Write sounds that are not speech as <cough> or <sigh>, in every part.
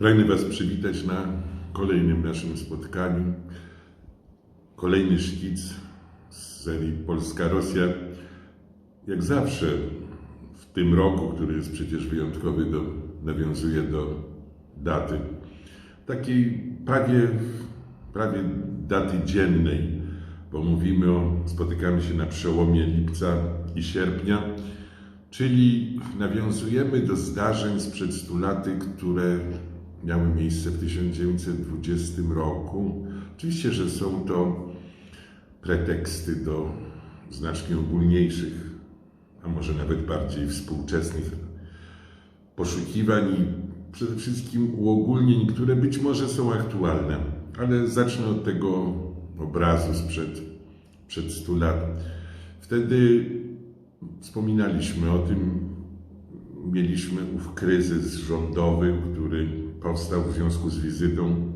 Pragnę Was przywitać na kolejnym naszym spotkaniu. Kolejny szkic z serii Polska-Rosja. Jak zawsze w tym roku, który jest przecież wyjątkowy, do, nawiązuje do daty. Takiej prawie, prawie daty dziennej, bo mówimy o, spotykamy się na przełomie lipca i sierpnia, czyli nawiązujemy do zdarzeń sprzed 100 lat, które miały miejsce w 1920 roku. Oczywiście, że są to preteksty do znacznie ogólniejszych, a może nawet bardziej współczesnych poszukiwań i przede wszystkim uogólnień, które być może są aktualne. Ale zacznę od tego obrazu sprzed przed 100 lat. Wtedy wspominaliśmy o tym, mieliśmy ów kryzys rządowy, który powstał w związku z wizytą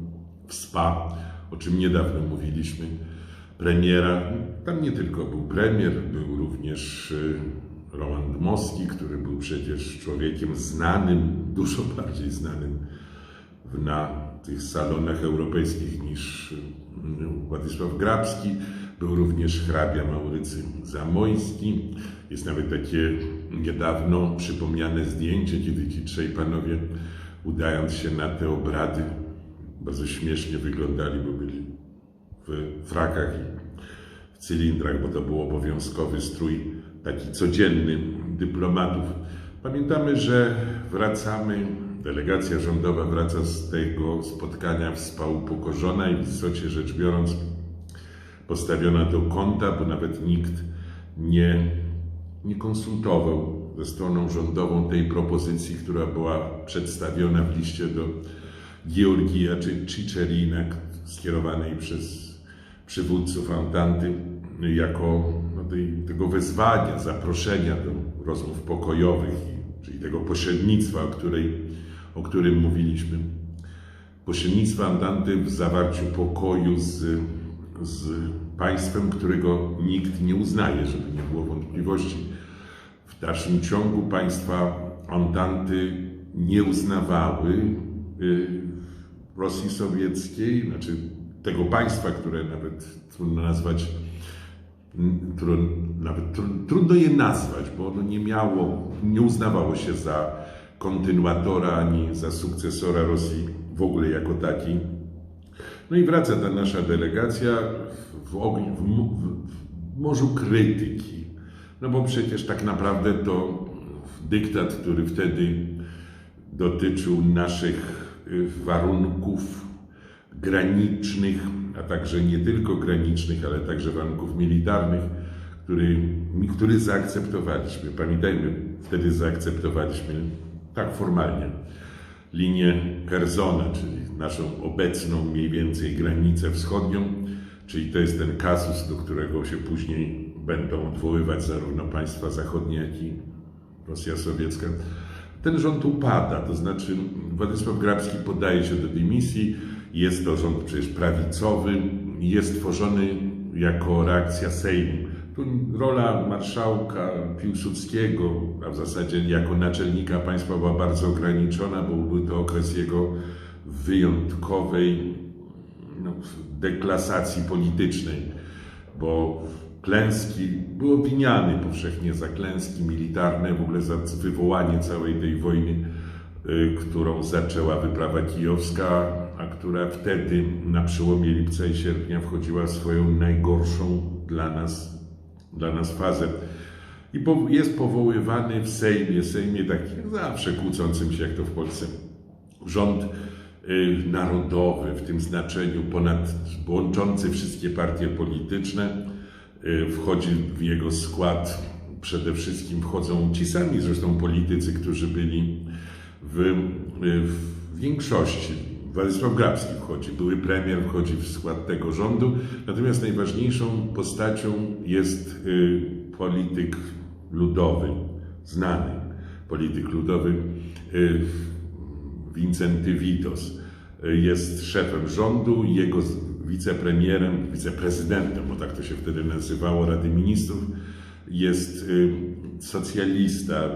w SPA, o czym niedawno mówiliśmy, premiera. Tam nie tylko był premier, był również y, Roman Dmowski, który był przecież człowiekiem znanym, dużo <laughs> bardziej znanym na tych salonach europejskich niż y, Władysław Grabski. Był również hrabia Maurycy Zamojski. Jest nawet takie niedawno przypomniane zdjęcie, kiedy ci trzej panowie, udając się na te obrady, bardzo śmiesznie wyglądali, bo byli w frakach i w cylindrach, bo to był obowiązkowy strój, taki codzienny dyplomatów. Pamiętamy, że wracamy, delegacja rządowa wraca z tego spotkania w SPA upokorzona i w istocie rzecz biorąc postawiona do kąta, bo nawet nikt nie, nie konsultował ze stroną rządową tej propozycji, która była przedstawiona w liście do Georgija czy Czyczerina, skierowanej przez przywódców Antanty jako no, tej, tego wezwania, zaproszenia do rozmów pokojowych, czyli tego pośrednictwa, o, której, o którym mówiliśmy. Pośrednictwa Antanty w zawarciu pokoju z, z państwem, którego nikt nie uznaje, żeby nie było wątpliwości. W dalszym ciągu państwa Antanty nie uznawały y, Rosji Sowieckiej, znaczy tego państwa, które nawet trudno nazwać, nawet trudno je nazwać, bo ono nie miało, nie uznawało się za kontynuatora ani za sukcesora Rosji w ogóle jako taki. No i wraca ta nasza delegacja w, ogniu, w, w morzu krytyki. No bo przecież tak naprawdę to dyktat, który wtedy dotyczył naszych warunków granicznych, a także nie tylko granicznych, ale także warunków militarnych, który, który zaakceptowaliśmy. Pamiętajmy, wtedy zaakceptowaliśmy tak formalnie linię Kerzona, czyli naszą obecną mniej więcej granicę wschodnią, czyli to jest ten kasus, do którego się później będą odwoływać zarówno państwa zachodnie, jak i Rosja sowiecka. Ten rząd upada, to znaczy Władysław Grabski podaje się do dymisji, jest to rząd przecież prawicowy, jest tworzony jako reakcja Sejmu. Tu rola marszałka Piłsudskiego, a w zasadzie jako naczelnika państwa była bardzo ograniczona, bo był to okres jego wyjątkowej no, deklasacji politycznej, bo klęski, był obwiniany powszechnie za klęski militarne, w ogóle za wywołanie całej tej wojny, y, którą zaczęła wyprawa kijowska, a która wtedy na przełomie lipca i sierpnia wchodziła w swoją najgorszą dla nas, dla nas fazę. I jest powoływany w Sejmie, Sejmie taki jak zawsze kłócącym się, jak to w Polsce, rząd y, narodowy w tym znaczeniu, ponad łączący wszystkie partie polityczne. Y, wchodzi w jego skład, przede wszystkim wchodzą ci sami zresztą politycy, którzy byli w, y, w większości. Władysław Grabski wchodzi, były premier wchodzi w skład tego rządu, natomiast najważniejszą postacią jest y, polityk ludowy, znany polityk ludowy Wincenty Witos. Jest szefem rządu, jego wicepremierem, wiceprezydentem, bo tak to się wtedy nazywało, Rady Ministrów, jest socjalista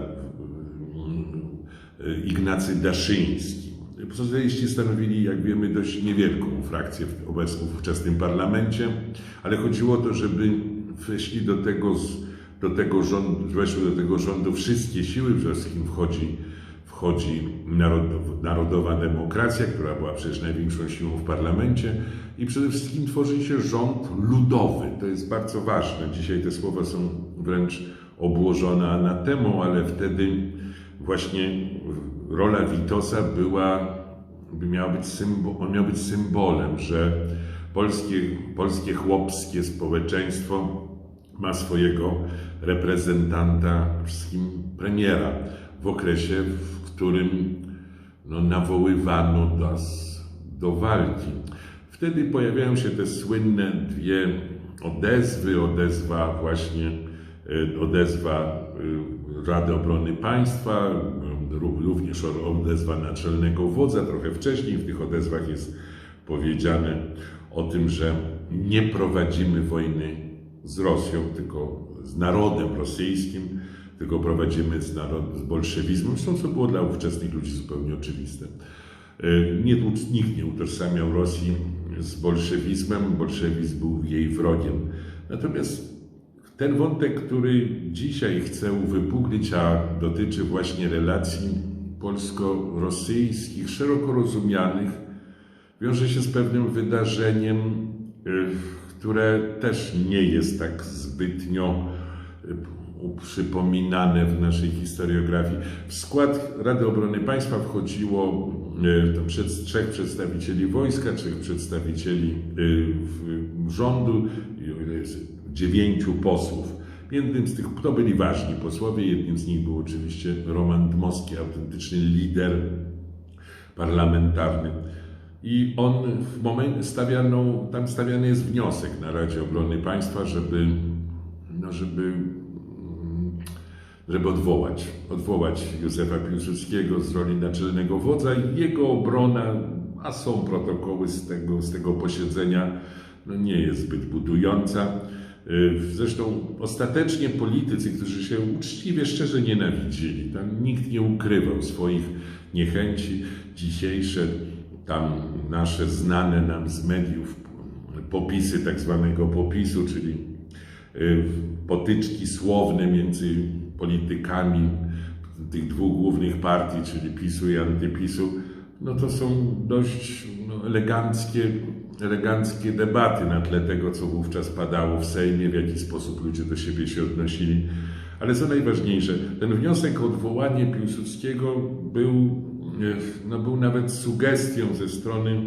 Ignacy Daszyński. Socjaliści stanowili, jak wiemy, dość niewielką frakcję w obecnym ówczesnym parlamencie, ale chodziło o to, żeby weszli do tego, do tego rządu, weszły do tego rządu wszystkie siły, przede wszystkim wchodzi, wchodzi narod, narodowa demokracja, która była przecież największą siłą w parlamencie i przede wszystkim tworzy się rząd ludowy. To jest bardzo ważne. Dzisiaj te słowa są wręcz obłożone anatemą, ale wtedy właśnie rola Witosa była, by miała być symbol, on miał być symbolem, że polskie, polskie chłopskie społeczeństwo ma swojego reprezentanta, wszystkim premiera, w okresie, w którym no, nawoływano nas do walki. Wtedy pojawiają się te słynne dwie odezwy, odezwa właśnie, e, odezwa e, Rady Obrony Państwa, e, ró- również odezwa naczelnego wodza. Trochę wcześniej w tych odezwach jest powiedziane o tym, że nie prowadzimy wojny z Rosją, tylko z narodem rosyjskim, tylko prowadzimy z, narod, z bolszewizmem, zresztą co było dla ówczesnych ludzi zupełnie oczywiste. E, Nie, nikt nie utożsamiał Rosji z bolszewizmem, bolszewizm był jej wrogiem. Natomiast ten wątek, który dzisiaj chcę uwypuklić, a dotyczy właśnie relacji polsko-rosyjskich, szeroko rozumianych, wiąże się z pewnym wydarzeniem, y, które też nie jest tak zbytnio y, przypominane w naszej historiografii. W skład Rady Obrony Państwa wchodziło y, to przed, trzech przedstawicieli wojska, trzech przedstawicieli w- rządu, dziewięciu posłów. Jednym z tych, to byli ważni posłowie, jednym z nich był oczywiście Roman Dmowski, autentyczny lider parlamentarny. I on w momencie stawiano, tam stawiany jest wniosek na Radzie Obrony Państwa, żeby, no żeby, żeby odwołać, odwołać Józefa Piłsudskiego z roli naczelnego wodza i jego obrona, a są protokoły z tego, z tego posiedzenia, no nie jest zbyt budująca. Y, Zresztą ostatecznie politycy, którzy się uczciwie, szczerze nienawidzili, tam nikt nie ukrywał swoich niechęci. Dzisiejsze tam nasze znane nam z mediów popisy tak zwanego popisu, czyli y, potyczki słowne między politykami tych dwóch głównych partii, czyli PiSu i antypisu, no to są dość no, eleganckie, eleganckie debaty na tle tego, co wówczas padało w Sejmie, w jaki sposób ludzie do siebie się odnosili. Ale co najważniejsze, ten wniosek o odwołanie Piłsudskiego był, no, był nawet sugestią ze strony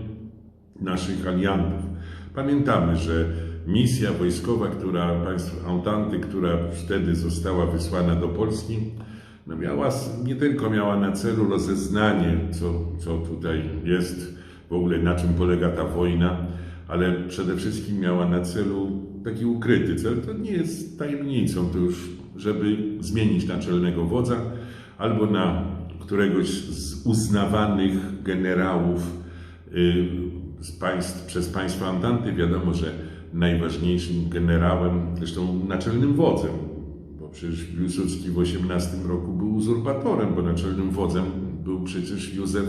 naszych aliantów. Pamiętamy, że misja wojskowa, która państw Ententy, która wtedy została wysłana do Polski, no miała, nie tylko miała na celu rozeznanie, co, co tutaj jest, w ogóle na czym polega ta wojna, ale przede wszystkim miała na celu taki ukryty cel. To nie jest tajemnicą, to już, żeby zmienić naczelnego wodza albo na któregoś z uznawanych generałów y, z państw, przez państwa Antanty. Wiadomo, że najważniejszym generałem, zresztą naczelnym wodzem, bo przecież Piłsudski w 18 roku był uzurpatorem, bo naczelnym wodzem był przecież Józef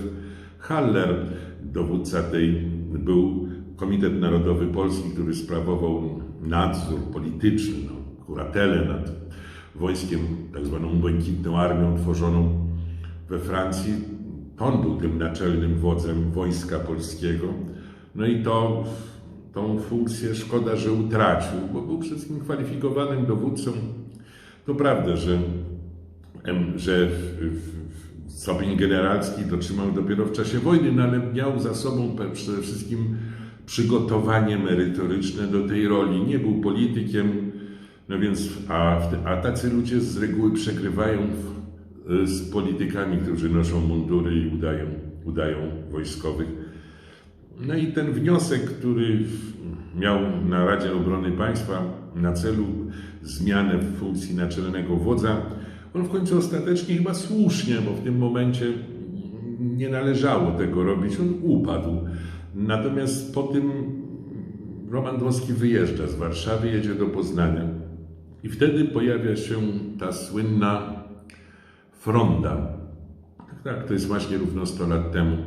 Haller, dowódca tej, był Komitet Narodowy Polski, który sprawował nadzór polityczny, no, kuratelę nad wojskiem, tak zwaną błękitną armią tworzoną we Francji. On był tym naczelnym wodzem wojska polskiego. No i to, tą funkcję szkoda, że utracił, bo był wszystkim kwalifikowanym dowódcą. To prawda, że, że stopień generalski dotrzymał dopiero w czasie wojny, no ale miał za sobą przede wszystkim przygotowanie merytoryczne do tej roli. Nie był politykiem, no więc, a, a tacy ludzie z reguły przegrywają z politykami, którzy noszą mundury i udają, udają wojskowych. No i ten wniosek, który miał na Radzie Obrony Państwa na celu zmianę funkcji naczelnego wodza, on w końcu ostatecznie chyba słusznie, bo w tym momencie nie należało tego robić, on upadł. Natomiast po tym Roman Dmowski wyjeżdża z Warszawy, jedzie do Poznania i wtedy pojawia się ta słynna fronda, Tak, to jest właśnie równo 100 lat temu.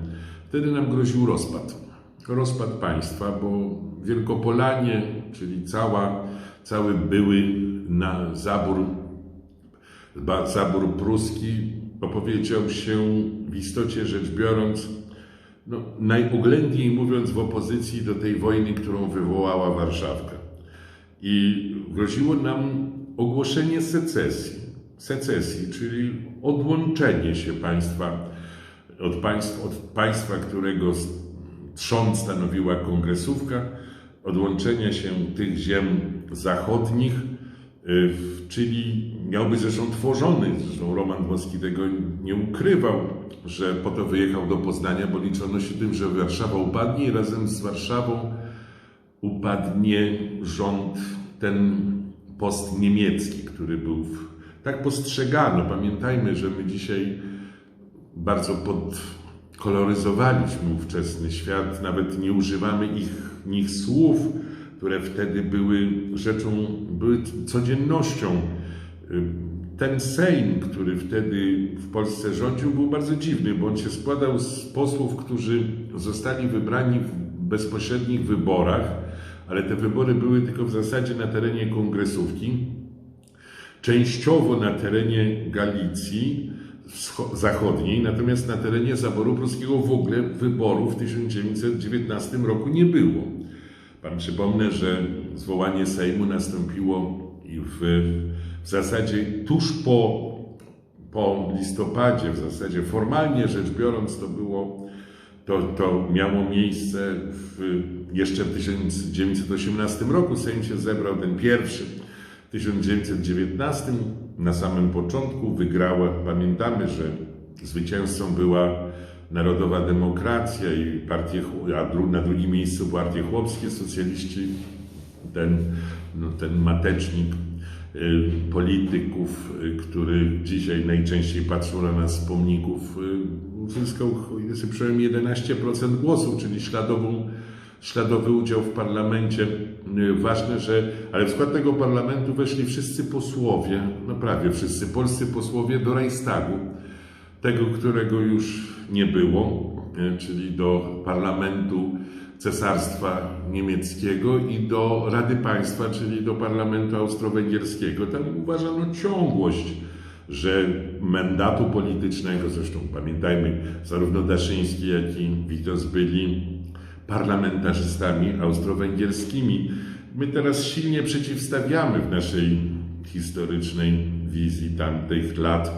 Wtedy nam groził rozpad. Rozpad państwa, bo Wielkopolanie, czyli cała, cały były na zabór, zabór pruski, opowiedział się w istocie rzecz biorąc, no, najoględniej mówiąc, w opozycji do tej wojny, którą wywołała Warszawka. I groziło nam ogłoszenie secesji. Secesji, czyli odłączenie się państwa od państwa, od państwa którego trzon stanowiła kongresówka, odłączenia się tych ziem zachodnich, y, czyli miał być zresztą tworzony, zresztą Roman Dmowski tego nie ukrywał, że po to wyjechał do Poznania, bo liczono się tym, że Warszawa upadnie i razem z Warszawą upadnie rząd ten postniemiecki, który był. W... Tak postrzegano. Pamiętajmy, że my dzisiaj bardzo podkoloryzowaliśmy ówczesny świat, nawet nie używamy ich, nich słów, które wtedy były rzeczą, były codziennością. Ten Sejm, który wtedy w Polsce rządził, był bardzo dziwny, bo on się składał z posłów, którzy zostali wybrani w bezpośrednich wyborach, ale te wybory były tylko w zasadzie na terenie kongresówki, częściowo na terenie Galicji zachodniej, natomiast na terenie zaboru pruskiego w ogóle wyborów w 1919 roku nie było. Pan przypomnę, że zwołanie Sejmu nastąpiło w, w zasadzie tuż po, po listopadzie, w zasadzie formalnie rzecz biorąc, to było, to, to miało miejsce w, jeszcze w 1918 roku. Sejm się zebrał ten pierwszy. W 1919 na samym początku wygrała, pamiętamy, że zwycięzcą była Narodowa Demokracja i partie, a na drugim miejscu partie chłopskie, socjaliści, ten, no, ten matecznik y, polityków, y, który dzisiaj najczęściej patrzą na nas z pomników, y, uzyskał, przypomniałem, 11% głosów, czyli śladową śladowy udział w parlamencie. Y, Ważne, że, ale w skład tego parlamentu weszli wszyscy posłowie, no prawie wszyscy polscy posłowie do Reichstagu, tego, którego już nie było, y, czyli do parlamentu Cesarstwa Niemieckiego i do Rady Państwa, czyli do parlamentu austro-węgierskiego. Tam uważano ciągłość, że mandatu politycznego, zresztą pamiętajmy, zarówno Daszyński, jak i Witos byli parlamentarzystami austro-węgierskimi. My teraz silnie przeciwstawiamy w naszej historycznej wizji tamtych lat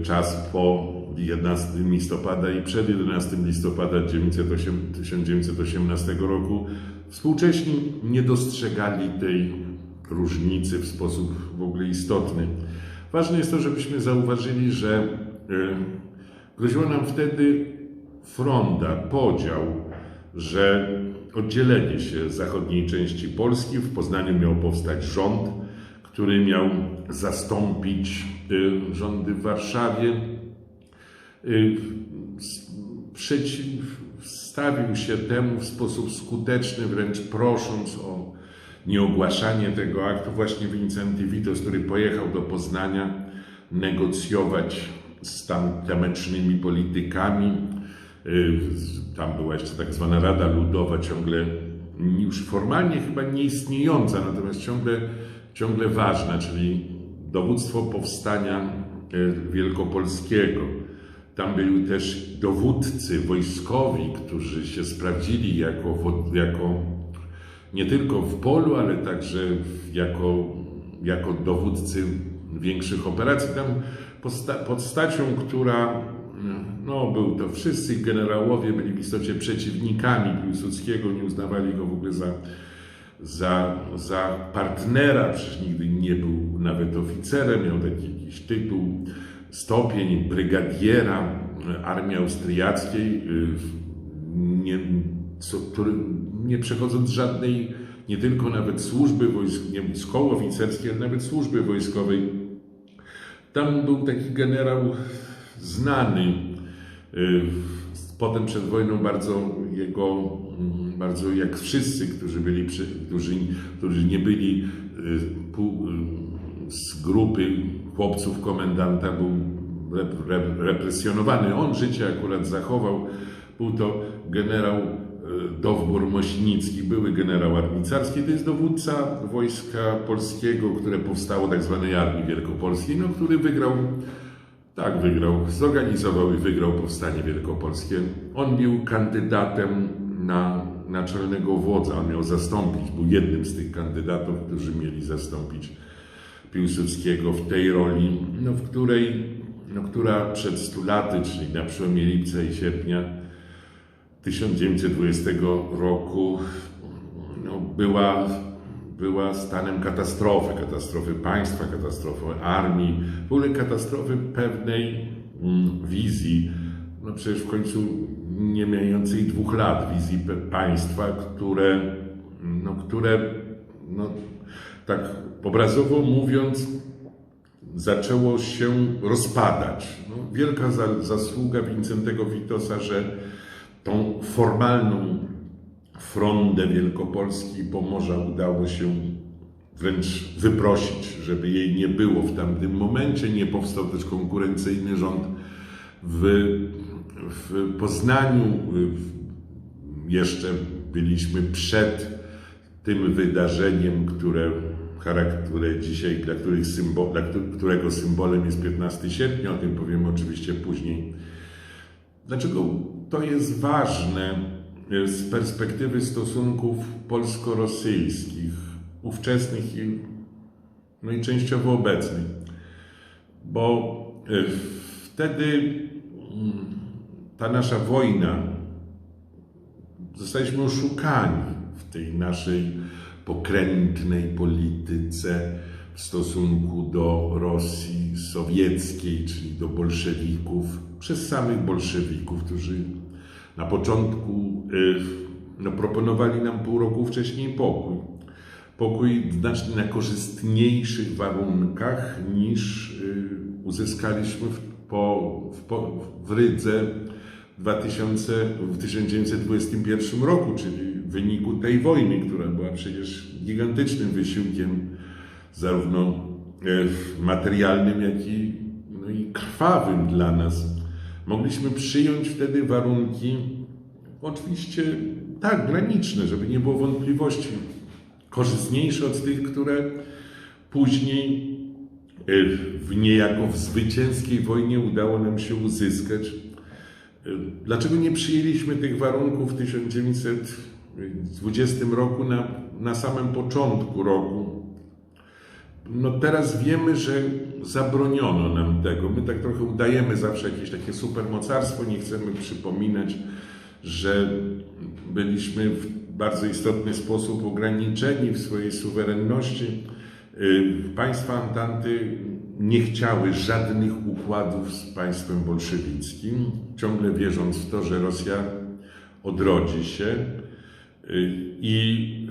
y, czas po 11 listopada i przed 11 listopada 1908 1918 roku. Współcześni nie dostrzegali tej różnicy w sposób w ogóle istotny. Ważne jest to, żebyśmy zauważyli, że y, groziło nam wtedy fronda, podział, że oddzielenie się zachodniej części Polski, w Poznaniu miał powstać rząd, który miał zastąpić y, rządy w Warszawie. Y, Przeciwstawił się temu w sposób skuteczny, wręcz prosząc o nieogłaszanie tego aktu właśnie Wincenty Witos, który pojechał do Poznania negocjować z tam tamecznymi politykami. Y, Tam była jeszcze tak zwana Rada Ludowa, ciągle już formalnie chyba nieistniejąca, natomiast ciągle, ciągle ważna, czyli dowództwo powstania y, wielkopolskiego. Tam byli też dowódcy wojskowi, którzy się sprawdzili jako, jako nie tylko w polu, ale także jako, jako dowódcy większych operacji. Tam posta- która, no był to wszyscy generałowie byli w istocie przeciwnikami Piłsudskiego, nie uznawali go w ogóle za, za, za partnera, przecież nigdy nie był nawet oficerem, miał taki jakiś tytuł, stopień brygadiera armii austriackiej, y, nie, co, nie przechodząc żadnej, nie tylko nawet służby wojsk, nie szkoły oficerskiej, ale nawet służby wojskowej. Tam był taki generał znany, y, potem przed wojną bardzo jego, mm, bardzo jak wszyscy, którzy byli, przy, którzy, którzy nie byli y, y, z grupy chłopców komendanta, był rep- rep- represjonowany. On życie akurat zachował. Był to generał Dowbor Mośnicki, były generał armicarski. To jest dowódca wojska polskiego, które powstało tak zwanej Armii Wielkopolskiej, no, który wygrał tak, wygrał. Zorganizował i wygrał powstanie wielkopolskie. On był kandydatem na naczelnego wodza. On miał zastąpić, był jednym z tych kandydatów, którzy mieli zastąpić Piłsudskiego w tej roli, no, w której, no, która przed 100 laty, czyli na przełomie lipca i sierpnia 1920 roku no, była, była stanem katastrofy, katastrofy państwa, katastrofy armii, w ogóle katastrofy pewnej mm, wizji, no przecież w końcu nie mającej dwóch lat, wizji państwa, które, no, które no, tak obrazowo mówiąc, zaczęło się rozpadać. No, wielka za, zasługa Wincentego Witosa, że tą formalną frondę Wielkopolski i Pomorza udało się wręcz wyprosić, żeby jej nie było w tamtym momencie. Nie powstał też konkurencyjny rząd w, w Poznaniu. Jeszcze byliśmy przed tym wydarzeniem, które, które dzisiaj, dla, których symbo, dla któ- którego symbolem jest 15 sierpnia, o tym powiem oczywiście później. Dlaczego to jest ważne z perspektywy stosunków polsko-rosyjskich, ówczesnych i, no i częściowo obecnych? Bo e, wtedy mm, ta nasza wojna, zostaliśmy oszukani w tej naszej pokrętnej polityce w stosunku do Rosji sowieckiej, czyli do bolszewików, przez samych bolszewików, którzy na początku y, no, proponowali nam pół roku wcześniej pokój. Pokój znacznie na korzystniejszych warunkach niż y, uzyskaliśmy w, po, w, w Rydze w 2000, w 1921 roku, czyli w wyniku tej wojny, która była przecież gigantycznym wysiłkiem zarówno e, materialnym, jak i, no i krwawym dla nas. Mogliśmy przyjąć wtedy warunki, oczywiście tak, graniczne, żeby nie było wątpliwości, korzystniejsze od tych, które później e, w niejako w zwycięskiej wojnie udało nam się uzyskać. E, Dlaczego nie przyjęliśmy tych warunków w 1920 roku na, na samym początku roku? No teraz wiemy, że zabroniono nam tego. My tak trochę udajemy zawsze jakieś takie supermocarstwo, nie chcemy przypominać, że byliśmy w bardzo istotny sposób ograniczeni w swojej suwerenności. Y, Państwa Antanty nie chciały żadnych układów z państwem bolszewickim, ciągle wierząc w to, że Rosja odrodzi się y, i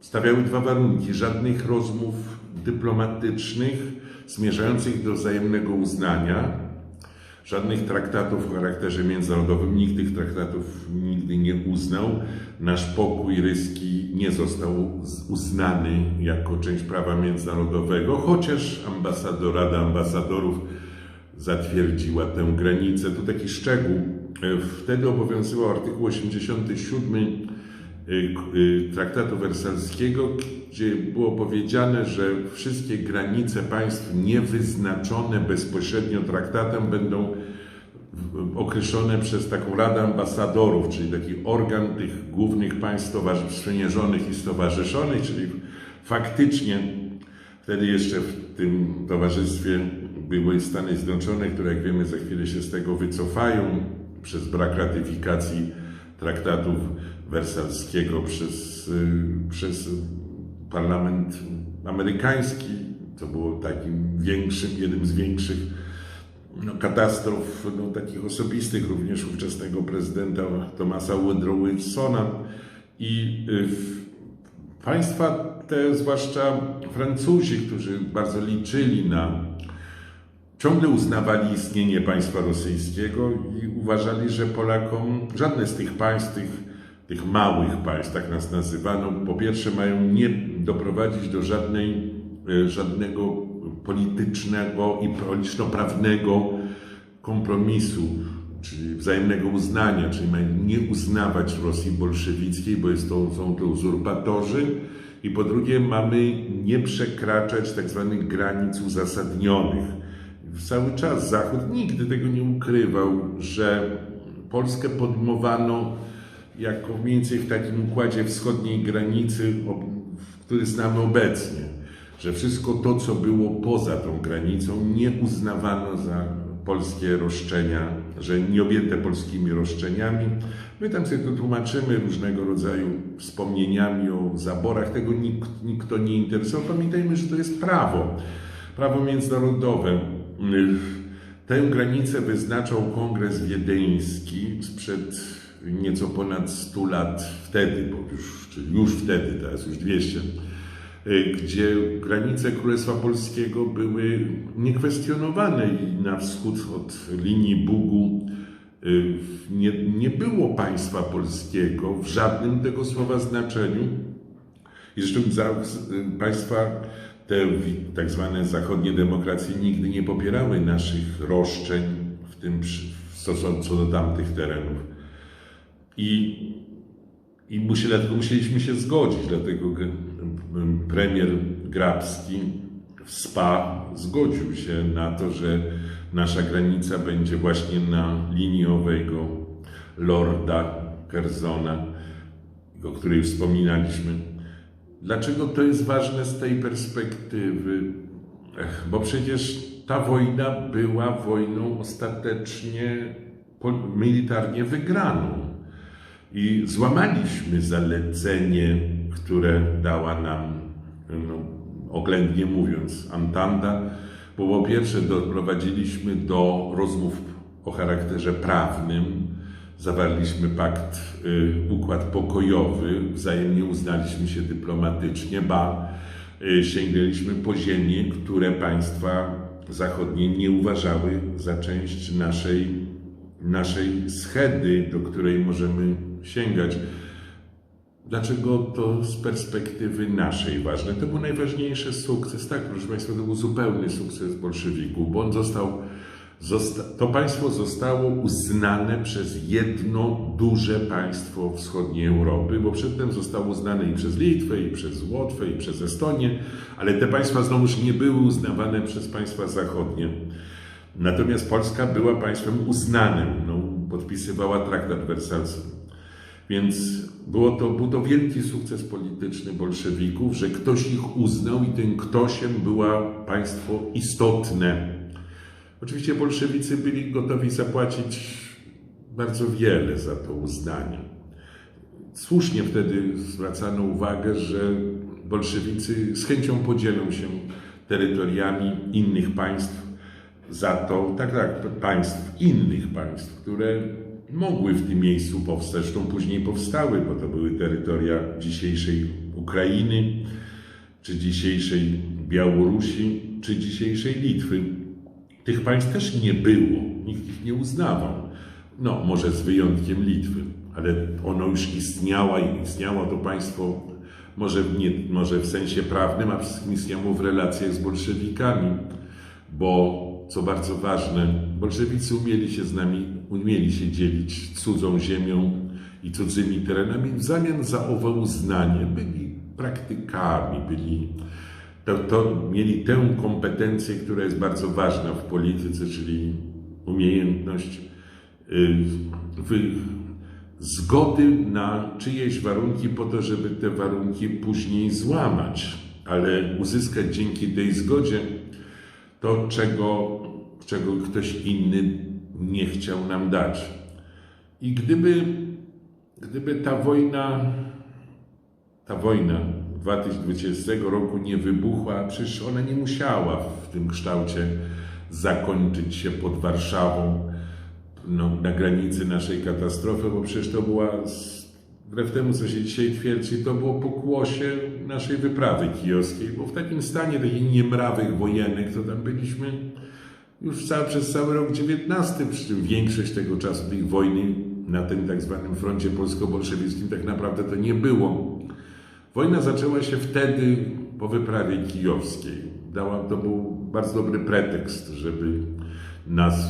stawiały dwa warunki: żadnych rozmów dyplomatycznych zmierzających do wzajemnego uznania, żadnych traktatów o charakterze międzynarodowym. Nikt tych traktatów nigdy nie uznał. Nasz pokój ryski nie został uznany jako część prawa międzynarodowego, chociaż ambasador, Rada Ambasadorów zatwierdziła tę granicę. Tu taki szczegół. E, Wtedy obowiązywał artykuł 87 y, k- y, traktatu wersalskiego, gdzie było powiedziane, że wszystkie granice państw niewyznaczone bezpośrednio traktatem będą określone przez taką Radę Ambasadorów, czyli taki organ tych głównych państw sprzymierzonych i stowarzyszonych, czyli faktycznie wtedy jeszcze w tym towarzystwie były Stany Zjednoczone, które jak wiemy za chwilę się z tego wycofają przez brak ratyfikacji traktatów wersalskiego przez, y, przez parlament amerykański. To było takim większym, jednym z większych no, katastrof no, takich osobistych również ówczesnego prezydenta Thomasa Woodrow Wilsona i y, państwa te, zwłaszcza Francuzi, którzy bardzo liczyli na ciągle uznawali istnienie państwa rosyjskiego i uważali, że Polakom żadne z tych państw, tych, tych małych państw, tak nas nazywano, po pierwsze mają nie doprowadzić do żadnej, e, żadnego politycznego i polityczno-prawnego kompromisu, czyli wzajemnego uznania, czyli mają nie uznawać Rosji bolszewickiej, bo jest to, są to uzurpatorzy. I po drugie, mamy nie przekraczać tak zwanych granic uzasadnionych. Cały czas Zachód nigdy tego nie ukrywał, że Polskę podmowano jako mniej więcej w takim układzie wschodniej granicy, który znamy obecnie. Że wszystko to, co było poza tą granicą, nie uznawano za polskie roszczenia, że nie objęte polskimi roszczeniami. My tam sobie to tłumaczymy różnego rodzaju wspomnieniami o zaborach. Tego nikt, nikt to nie interesował. Pamiętajmy, że to jest prawo. Prawo międzynarodowe. Tę granicę wyznaczał Kongres Wiedeński sprzed nieco ponad 100 lat wtedy, bo już, czyli już wtedy, teraz już 200, y, gdzie granice Królestwa Polskiego były niekwestionowane i na wschód od linii Bugu y, nie, nie było państwa polskiego w żadnym tego słowa znaczeniu. I zresztą państwa te tak zwane zachodnie demokracje nigdy nie popierały naszych roszczeń w tym w stosunku do tamtych terenów. I, i musi, dlatego musieliśmy się zgodzić, dlatego premier Grabski w SPA zgodził się na to, że nasza granica będzie właśnie na linii owego Lorda Kerzona, o której wspominaliśmy. Dlaczego to jest ważne z tej perspektywy? Bo przecież ta wojna była wojną ostatecznie militarnie wygraną. I złamaliśmy zalecenie, które dała nam, no, oględnie mówiąc, Antanta, bo po pierwsze doprowadziliśmy do rozmów o charakterze prawnym, zawarliśmy pakt, y, układ pokojowy, wzajemnie uznaliśmy się dyplomatycznie, ba, y, sięgnęliśmy po ziemie, które państwa zachodnie nie uważały za część naszej, naszej schedy, do której możemy sięgać. Dlaczego to z perspektywy naszej ważne? To był najważniejszy sukces, tak, proszę Państwa, to był zupełny sukces bolszewików, bo on został, zosta, to państwo zostało uznane przez jedno duże państwo wschodniej Europy, bo przedtem zostało uznane i przez Litwę, i przez Łotwę, i przez Estonię, ale te państwa znowuż nie były uznawane przez państwa zachodnie. Natomiast Polska była państwem uznanym, no, podpisywała traktat wersalski. Więc było to, był to wielki sukces polityczny bolszewików, że ktoś ich uznał i tym ktośem była państwo istotne. Oczywiście bolszewicy byli gotowi zapłacić bardzo wiele za to uznanie. Słusznie wtedy zwracano uwagę, że bolszewicy z chęcią podzielą się terytoriami innych państw za to, tak, tak, państw, innych państw, które mogły w tym miejscu powstać, zresztą później powstały, bo to były terytoria dzisiejszej Ukrainy, czy dzisiejszej Białorusi, czy dzisiejszej Litwy. Tych państw też nie było, nikt ich nie uznawał. No, może z wyjątkiem Litwy, ale ono już istniało i istniało to państwo, może, nie, może w sensie prawnym, a wszystkim istniało w relacjach z bolszewikami, bo co bardzo ważne, bolszewicy umieli się z nami, umieli się dzielić cudzą ziemią i cudzymi terenami. W zamian za owe uznanie byli praktykami, byli, to, to mieli tę kompetencję, która jest bardzo ważna w polityce, czyli umiejętność y, wy, zgody na czyjeś warunki po to, żeby te warunki później złamać, ale uzyskać dzięki tej zgodzie to, czego, czego ktoś inny nie chciał nam dać. I gdyby, gdyby ta wojna, ta wojna 2020 roku nie wybuchła, przecież ona nie musiała w tym kształcie zakończyć się pod Warszawą, no, na granicy naszej katastrofy, bo przecież to była, wbrew temu, co się dzisiaj twierdzi, to było pokłosie naszej wyprawy kijowskiej, bo w takim stanie takich niemrawych wojenek, to tam byliśmy już cały, przez cały rok XIX, przy czym większość tego czasu tej wojny na tym tak zwanym froncie polsko-bolszewickim tak naprawdę to nie było. Wojna zaczęła się wtedy po wyprawie kijowskiej. Dała, to był bardzo dobry pretekst, żeby nas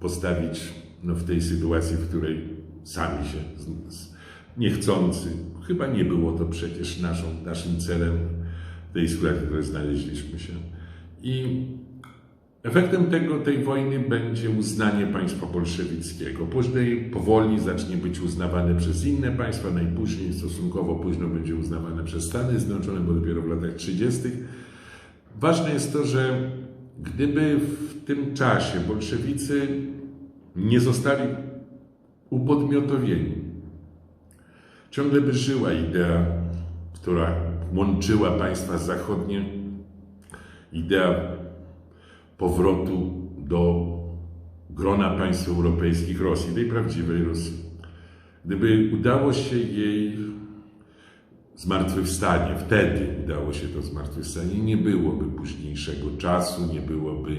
postawić no, w tej sytuacji, w której sami się z, z, niechcący, chyba nie było to przecież naszą, naszym celem tej sytuacji, w której znaleźliśmy się. I efektem tego, tej wojny będzie uznanie państwa bolszewickiego. Później powoli zacznie być uznawane przez inne państwa, najpóźniej stosunkowo późno będzie uznawane przez Stany Zjednoczone, bo dopiero w latach 30. Ważne jest to, że gdyby w tym czasie bolszewicy nie zostali upodmiotowieni, ciągle by żyła idea, która łączyła państwa zachodnie, idea powrotu do grona państw europejskich Rosji, tej prawdziwej Rosji. Gdyby udało się jej zmartwychwstanie, wtedy udało się to zmartwychwstanie, nie byłoby późniejszego czasu, nie byłoby,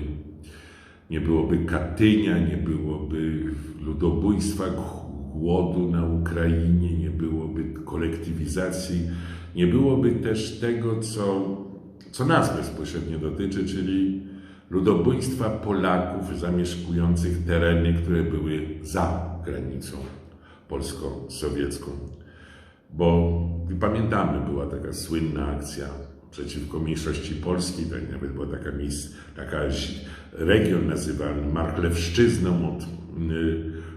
nie byłoby Katynia, nie byłoby ludobójstwa, głodu na Ukrainie, nie byłoby kolektywizacji, nie byłoby też tego, co, co nas bezpośrednio dotyczy, czyli ludobójstwa Polaków zamieszkujących tereny, które były za granicą polsko-sowiecką. Bo pamiętamy, była taka słynna akcja przeciwko mniejszości polskiej, tak nawet była taka miejsc, taka region nazywany Marchlewszczyzną od,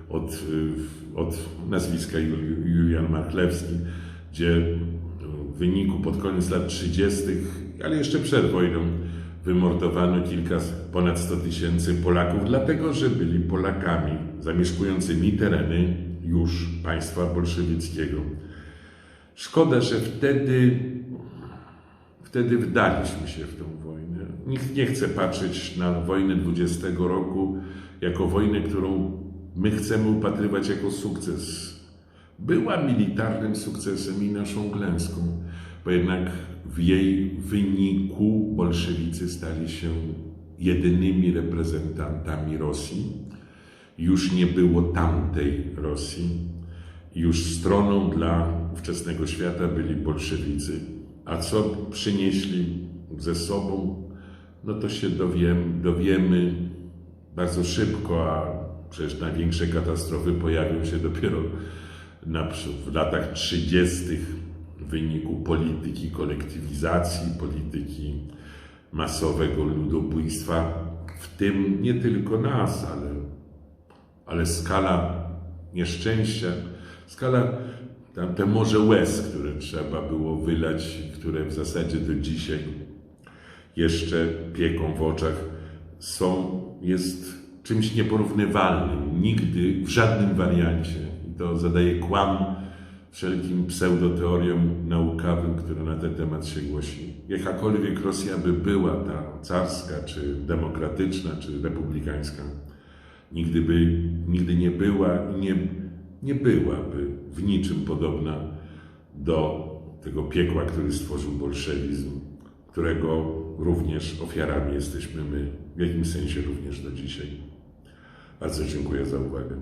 od, od nazwiska Julian Marchlewski, gdzie w wyniku pod koniec lat 30., ale jeszcze przed wojną, wymordowano kilka, ponad 100 tysięcy Polaków, dlatego że byli Polakami zamieszkującymi tereny już państwa bolszewickiego. Szkoda, że wtedy, wtedy wdaliśmy się w tę wojnę. Nikt nie chce patrzeć na wojnę 20 roku jako wojnę, którą my chcemy upatrywać jako sukces. Była militarnym sukcesem i naszą klęską, bo jednak w jej wyniku bolszewicy stali się jedynymi reprezentantami Rosji. Już nie było tamtej Rosji. Już stroną dla ówczesnego świata byli bolszewicy. A co przynieśli ze sobą, no to się dowiemy, dowiemy bardzo szybko, a przecież największe katastrofy pojawią się dopiero na, w latach 30 w wyniku polityki kolektywizacji, polityki masowego ludobójstwa, w tym nie tylko nas, ale, ale skala nieszczęścia, skala te morze łez, które trzeba było wylać, które w zasadzie do dzisiaj jeszcze pieką w oczach, są, jest czymś nieporównywalnym. Nigdy, w żadnym wariancie. I to zadaje kłam wszelkim pseudoteoriom naukowym, które na ten temat się głosi. Jakakolwiek Rosja by była, ta carska, czy demokratyczna, czy republikańska, nigdy by, nigdy nie była i nie, nie byłaby w niczym podobna do tego piekła, który stworzył bolszewizm, którego również ofiarami jesteśmy my, w jakimś sensie również do dzisiaj. Bardzo dziękuję za uwagę.